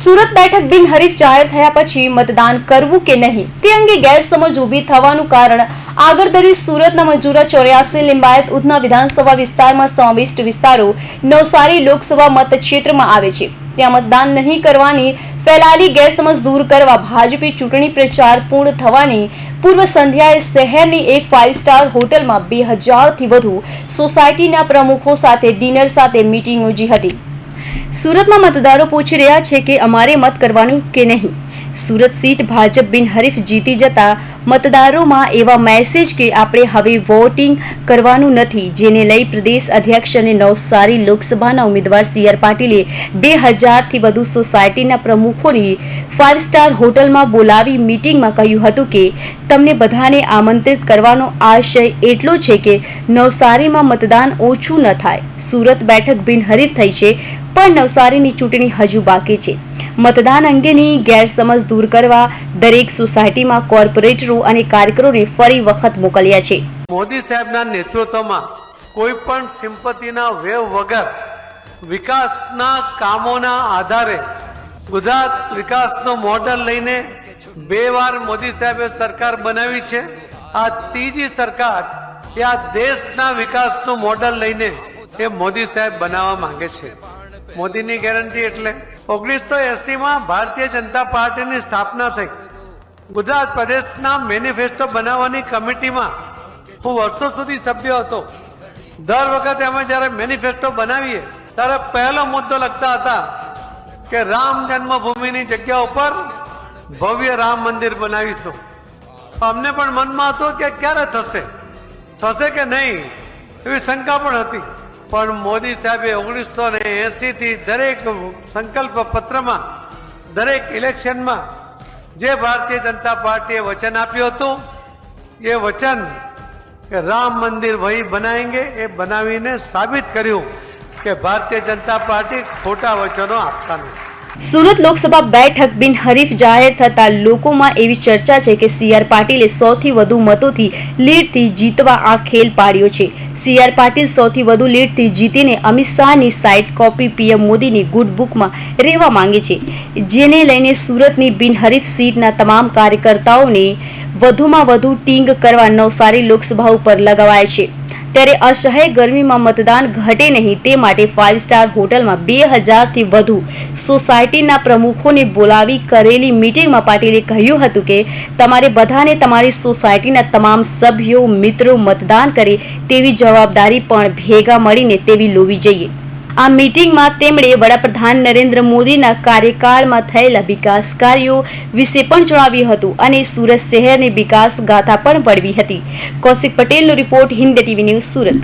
સુરત બેઠક બિનહરીફ જાહેર થયા પછી મતદાન કરવું કે નહીં તે અંગે ગેરસમજ ઊભી થવાનું કારણ આગળ ધરી સુરતના મજૂરા ચોર્યાસી, લિંબાયત, ઉધના વિધાનસભા વિસ્તારમાં સમાવિષ્ટ વિસ્તારો નવસારી લોકસભા મતક્ષેત્રમાં આવે છે. ત્યાં મતદાન નહીં કરવાની ફેલાયેલી ગેરસમજ દૂર કરવા ભાજપે ચૂંટણી પ્રચાર પૂર્ણ થવાની પૂર્વ સંધ્યાએ શહેરની એક ફાઇવ સ્ટાર હોટલમાં બે હજારથી વધુ સોસાયટીના પ્રમુખો સાથે ડિનર સાથે મીટિંગ યોજી હતી. સુરતમાં મતદારો પૂછી રહ્યા છે કે અમારે મત કરવાનું કે નહીં? સુરત સીટ ભાજપ બિનહરીફ જીતી જતા મતદારોમાં એવા મેસેજ કે આપણે હવે વોટિંગ કરવાનું નથી, જેને લઈ પ્રદેશ અધ્યક્ષ અને નવસારી લોકસભાના ઉમેદવાર સી આર પાટીલે બે હજારથી વધુ સોસાયટીના પ્રમુખોની ફાઇવ સ્ટાર હોટલમાં બોલાવી મીટિંગમાં કહ્યું હતું કે, તમને બધાને આમંત્રિત કરવાનો આશય એટલો છે કે નવસારીમાં મતદાન ઓછું ન થાય. સુરત બેઠક બિનહરીફ થઈ છે, પણ નવસારીની ચૂંટણી હજુ બાકી છે. મતદાન અંગેની ગેરસમજ દૂર કરવા દરેક સોસાયટીમાં કોર્પોરેટરો અને કાર્યકરોને ફરી વખત મોકલ્યા છે. મોદી સાહેબના નેતૃત્વમાં કોઈ પણ સિમ્પતિના વેવ વગર વિકાસના કામોના આધારે ગુજરાત વિકાસનો મોડલ લઈને બે વાર મોદી સાહેબે સરકાર બનાવી છે. આ ત્રીજી સરકાર એ આ દેશના વિકાસનું મોડલ લઈને એ મોદી સાહેબ બનાવવા માંગે છે. મોદીની ગેરંટી એટલે ઓગણીસો એસીમાં ભારતીય જનતા પાર્ટીની સ્થાપના થઈ. ગુજરાત પ્રદેશના મેનિફેસ્ટો બનાવવાની કમિટીમાં હું વર્ષો સુધી સભ્ય હતો. દર વખતે અમે જ્યારે મેનિફેસ્ટો બનાવીએ, ત્યારે પહેલો મુદ્દો લખતા હતા કે રામ જન્મભૂમિની જગ્યા ઉપર ભવ્ય રામ મંદિર બનાવીશું. અમને પણ મનમાં હતું કે ક્યારે થશે? થશે કે નહીં? એવી શંકા પણ હતી. પણ મોદી સાહેબે ઓગણીસો ને એસી થી દરેક સંકલ્પ પત્રમાં, દરેક ઇલેક્શનમાં જે ભારતીય જનતા પાર્ટીએ વચન આપ્યું હતું, એ વચન કે રામ મંદિર વહી બનાવેંગે એ બનાવીને સાબિત કર્યું કે ભારતીય જનતા પાર્ટી ખોટા વચનો આપતા નથી. સુરત લોકસભા બેઠક બિનહરીફ જાહેર થતા લોકોમાં એવી ચર્ચા છે કે સી આર પાટીલે સૌથી વધુ મતોથી લીડથી જીતવા આ ખેલ પાડ્યો છે. સી આર પાટીલ સૌથી વધુ લીડથી જીતીને અમિત શાહની સાઇટ કોપી પીએમ મોદીની ગુડ બુકમાં રહેવા માંગે છે. જેને લઈને સુરતની બિનહરીફ સીટના તમામ કાર્યકર્તાઓને વધુમાં વધુ ટીંગ કરવા નવસારી લોકસભા ઉપર લગાવાય છે. ત્યારે અસહ્ય ગરમીમાં મતદાન ઘટે નહીં, તે માટે ફાઇવ સ્ટાર હોટલમાં બે હજારથી વધુ સોસાયટીના પ્રમુખોને બોલાવી કરેલી મીટિંગમાં પાટીલે કહ્યું હતું કે, તમારે બધાને તમારી સોસાયટીના તમામ સભ્યો, મિત્રો મતદાન કરે તેવી જવાબદારી પણ ભેગા મળીને તેવી લોવી જોઈએ. આ મીટિંગમાં તેમણે વડાપ્રધાન નરેન્દ્ર મોદીના કાર્યકાળમાં થયેલા વિકાસ કાર્યો વિશે પણ જણાવ્યું હતું અને સુરત શહેરની વિકાસ ગાથા પણ પડવી હતી. કૌશિક પટેલનો report Hind TV news Surat.